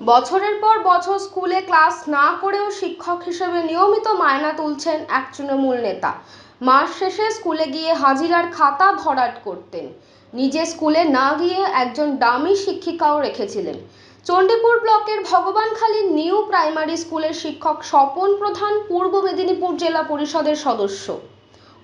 বছরের পর বছর স্কুলে ক্লাস না করেও শিক্ষক হিসেবে নিয়মিত মায়না তুলছেন এক তৃণমূল নেতা। মাস শেষে স্কুলে গিয়ে হাজিরার খাতা ভরাট করতেন। নিজে স্কুলে না গিয়ে একজন দামি শিক্ষিকাও রেখেছিলেন। চণ্ডীপুর ব্লকের ভগবানখালী নিউ প্রাইমারি স্কুলের শিক্ষক স্বপন প্রধান পূর্ব মেদিনীপুর জেলা পরিষদের সদস্য।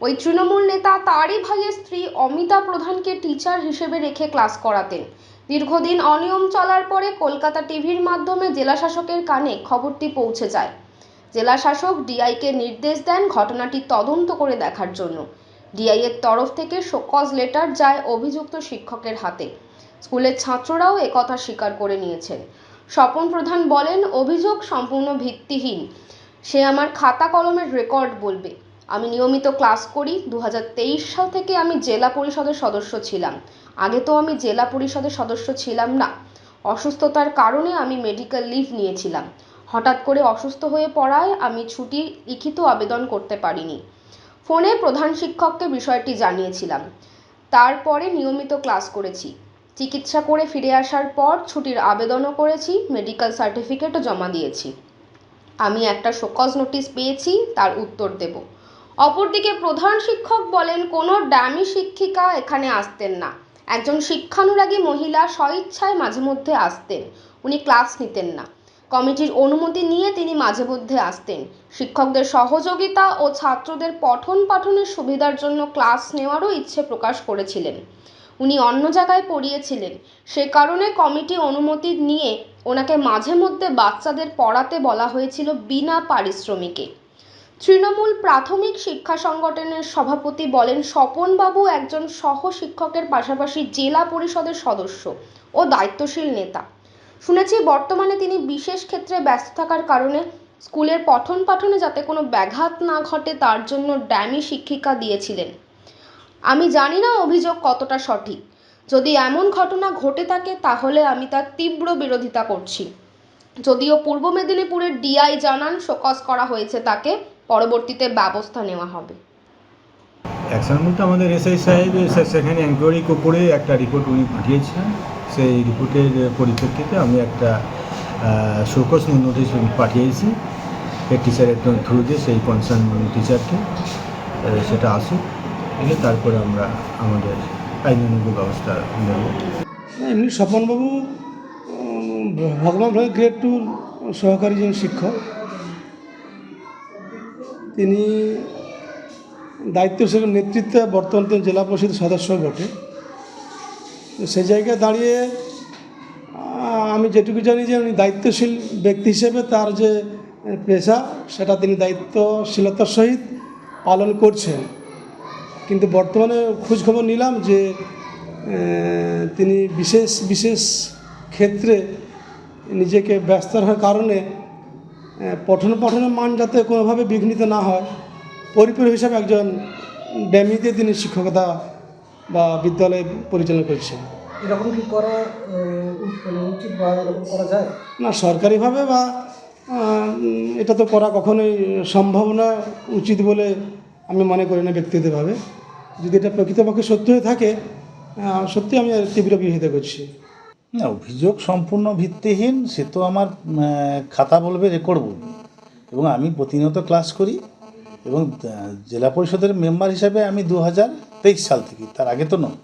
ওই তৃণমূল নেতা তারই ভাইয়ের স্ত্রী অমিতা প্রধানকে টিচার হিসেবে রেখে ক্লাস করাতেন। দীর্ঘদিন অনিয়ম চলার পরে কলকাতা টিভির মাধ্যমে জেলা শাসকের কানে খবরটি পৌঁছে যায়। জেলা শাসক ডিআইকে নির্দেশ দেন ঘটনাটি তদন্ত করে দেখার জন্য। ডিআই এর তরফ থেকে শোকজ লেটার যায় অভিযুক্ত শিক্ষকের হাতে। স্কুলের ছাত্ররাও একথা স্বীকার করে নিয়েছেন। স্বপন প্রধান বলেন, অভিযোগ সম্পূর্ণ ভিত্তিহীন। সে আমার খাতা কলমের রেকর্ড বলবে। আমি নিয়মিত ক্লাস করি। দু হাজার তেইশ সাল থেকে আমি জেলা পরিষদের সদস্য ছিলাম। আগে তো আমি জেলা পরিষদের সদস্য ছিলাম না। অসুস্থতার কারণে আমি মেডিকেল লিভ নিয়েছিলাম। হঠাৎ করে অসুস্থ হয়ে পড়ায় আমি ছুটি লিখিত আবেদন করতে পারিনি। ফোনে প্রধান শিক্ষককে বিষয়টি জানিয়েছিলাম। তারপরে নিয়মিত ক্লাস করেছি। চিকিৎসা করে ফিরে আসার পর ছুটির আবেদনও করেছি মেডিকেল সার্টিফিকেটও জমা দিয়েছি। আমি একটা শোকজ নোটিশ পেয়েছি, তার উত্তর দেব। অপরদিকে প্রধান শিক্ষক বলেন, কোনো ড্যামি শিক্ষিকা এখানে আসতেন না। একজন শিক্ষানুরাগী মহিলা স্বইচ্ছায় মাঝে মধ্যে আসতেন, উনি ক্লাস নিতেন না। কমিটির অনুমতি নিয়ে তিনি মাঝে মধ্যে আসতেন। শিক্ষকদের সহযোগিতা ও ছাত্রদের পঠন পাঠনের সুবিধার জন্য ক্লাস নেওয়ারও ইচ্ছে প্রকাশ করেছিলেন। উনি অন্য জায়গায় পড়িয়েছিলেন। সে কারণে কমিটি অনুমতি নিয়ে ওনাকে মাঝে মধ্যে বাচ্চাদের পড়াতে বলা হয়েছিল বিনা পারিশ্রমিকে। তৃণমূল প্রাথমিক শিক্ষা সংগঠনের সভাপতি বলেন, স্বপনবাবু একজন সহ শিক্ষকের পাশাপাশি জেলা পরিষদের সদস্য ও দায়িত্বশীল নেতা। শুনেছি, বর্তমানে তিনি বিশেষ ক্ষেত্রে ব্যস্ত থাকার কারণে স্কুলের পঠন পাঠনে যাতে কোনো ব্যাঘাত না ঘটে, তার জন্য ড্যামি শিক্ষিকা দিয়েছিলেন। আমি জানি না অভিযোগ কতটা সঠিক। যদি এমন ঘটনা ঘটে থাকে, তাহলে আমি তার তীব্র বিরোধিতা করছি। যদিও পূর্ব মেদিনীপুরের ডিআই জানান, শোকজ করা হয়েছে তাকে। পরবর্তীতে ব্যবস্থা নেওয়া হবে। অ্যাকশন বলতে আমাদের এসআই সাহেব সেখানে এনকোয়ারি করে একটা রিপোর্ট উনি পাঠিয়েছেন। সেই রিপোর্টের পরিপ্রেক্ষিতে আমি একটা শোকস নোটিশ পাঠিয়েছি। হেড টিচারের থ্রু দিয়ে সেই কনসার্ন টিচারকে সেটা আসুক। এলে তারপরে আমরা আমাদের আইনানুগ ব্যবস্থা নেব। এমনি স্বপনবাবু ভগবান ভাই গ্রেড টুর সহকারী যিনি শিক্ষক তিনি দায়িত্বশীল নেতৃত্বে বর্তমান তিনি জেলা পরিষদ সদস্য বটে। সেই জায়গায় দাঁড়িয়ে আমি যেটুকু জানি যে উনি দায়িত্বশীল ব্যক্তি হিসেবে তার যে পেশা, সেটা তিনি দায়িত্বশীলতার সহিত পালন করছেন। কিন্তু বর্তমানে খোঁজখবর নিলাম যে তিনি বিশেষ বিশেষ ক্ষেত্রে নিজেকে ব্যস্ত রাখার কারণে পঠন পাঠনের মান যাতে কোনোভাবে বিঘ্নিত না হয় পরিপূরক হিসাবে একজন ড্যামিতে তিনি শিক্ষকতা বা বিদ্যালয় পরিচালনা করছেন। এরকম কি করা মানে উচিত বা এরকম করা যায়? না সরকারিভাবে বা এটা তো করা কখনোই সম্ভব না উচিত বলে আমি মনে করি না ব্যক্তিগতভাবে। যদি এটা প্রকৃতপক্ষে সত্য হয়ে থাকে সত্যি আমি তীব্র বিরোধিতা করছি। না, অভিযোগ সম্পূর্ণ ভিত্তিহীন, সে তো আমার খাতা বলবে রেকর্ড বলবে। এবং আমি প্রতিনিয়ত ক্লাস করি এবং জেলা পরিষদের মেম্বার হিসাবে আমি দু হাজার তেইশ সাল থেকে, তার আগে তো নয়।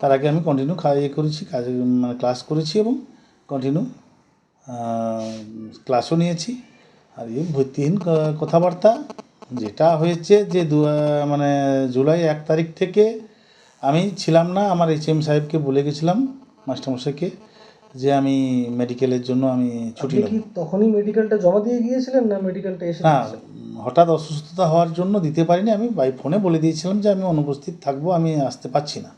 তার আগে আমি কন্টিনিউ ইয়ে করেছি, কাজ মানে ক্লাস করেছি এবং কন্টিনিউ ক্লাসও নিয়েছি। আর এই ভিত্তিহীন কথাবার্তা যেটা হয়েছে যে দু মানে জুলাই এক তারিখ থেকে আমি ছিলাম না, আমার এইচ এম সাহেবকে বলে গেছিলাম। মাস্টারমশাইকে যে আমি মেডিকেলের জন্য আমি ছুটি আপনি কি তখনই মেডিকেলটা জমা দিয়ে গিয়েছিলেন না মেডিকেলটা এসে না? হঠাৎ অসুস্থতা হওয়ার জন্য দিতে পারিনি। আমি বাই ফোনে বলে দিয়েছিলাম যে আমি অনুপস্থিত থাকব আমি আসতে পারছি না।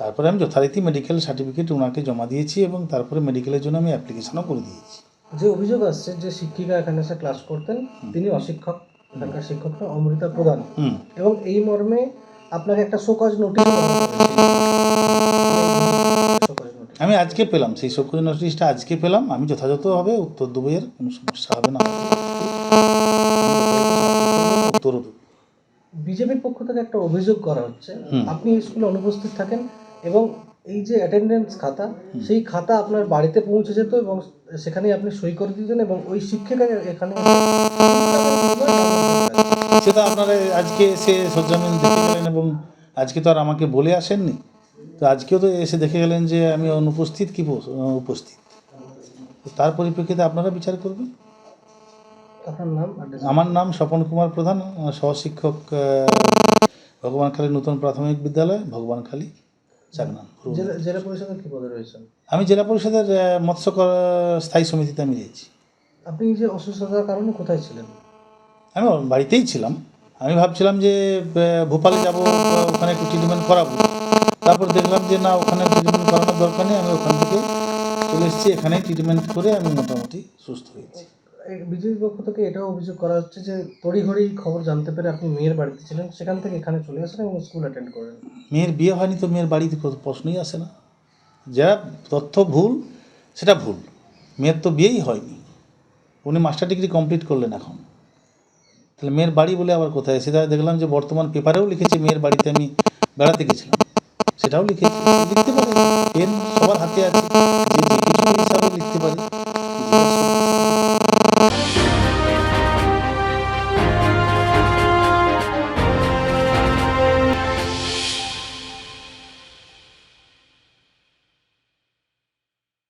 তারপরে আমি যথারীতি মেডিকেল সার্টিফিকেট ওনাকে জমা দিয়েছি এবং তারপরে মেডিকেলের জন্য আমি অ্যাপ্লিকেশনও করে দিয়েছি। যে অভিযোগ আসছে যে শিক্ষিকা এখানে এসে ক্লাস করতেন তিনি অশিক্ষক এখানকার শিক্ষকরা অমৃতা প্রধান। হুম। এবং এই মর্মে আপনাকে একটা শোকজ নোটিশ আমি আজকে পেলাম সেই সক্রিয় নোটিশটা আজকে পেলাম আমি যথাযথভাবে উত্তর দেবো এর কোনো সমস্যা হবে না। উত্তর বিজেপির পক্ষ থেকে একটা অভিযোগ করা হচ্ছে আপনি স্কুলে অনুপস্থিত থাকেন এবং এই যে অ্যাটেন্ডেন্স খাতা সেই খাতা আপনার বাড়িতে পৌঁছে যেত এবং সেখানেই আপনি সই করে দিতেন এবং ওই শিক্ষিকা এখানে সেটা আপনারা আজকে এসে সজ্জামিন দেখে গেলেন এবং আজকে তো আর আমাকে বলে আসেননি। তো আজকেও তো এসে দেখে গেলেন যে আমি অনুপস্থিত কি উপস্থিত। তার পরিপ্রেক্ষিতে আপনারা বিচার করবেন? আমার নাম স্বপন কুমার প্রধান সহশিক্ষক ভগবানখালী নতুন প্রাথমিক বিদ্যালয় ভগবানখালী চাকনান জেলা পরিষদের কি পদে রয়েছেন? আমি জেলা পরিষদের মৎস্য স্থায়ী সমিতিতে আমি রয়েছি। আপনি যে অসুস্থতার কারণে কোথায় ছিলেন? আমি বাড়িতেই ছিলাম। আমি ভাবছিলাম যে ভোপালে যাব ওখানে একটু ট্রিটমেন্ট করাবো। তারপর দেখলাম যে না ওখানে ট্রিটমেন্ট করানোর দরকার নেই আমি ওখান থেকে চলে এসেছি এখানেই ট্রিটমেন্ট করে আমি মোটামুটি সুস্থ হয়েছি। বিজেপির পক্ষ থেকে এটাও অভিযোগ করা হচ্ছে যে তড়িঘড়ি খবর জানতে পেরে আপনি মেয়ের বাড়িতে ছিলেন সেখান থেকে এখানে চলে আসেন এবং স্কুল অ্যাটেন্ড করেন। মেয়ের বিয়ে হয়নি তো মেয়ের বাড়িতে প্রশ্নই আসে না। যা তথ্য ভুল সেটা ভুল। মেয়ের তো বিয়েই হয়নি। উনি মাস্টার ডিগ্রি কমপ্লিট করলেন এখন। তাহলে মেয়ের বাড়ি বলে আবার কোথায়? সেটা দেখলাম যে বর্তমান পেপারেও লিখেছে মেয়ের বাড়িতে আমি বেড়াতে গেছিলাম। সেটাও লিখেছি লিখতে পারে। পেন সবার হাতে আছে। যে লিখতে পারে।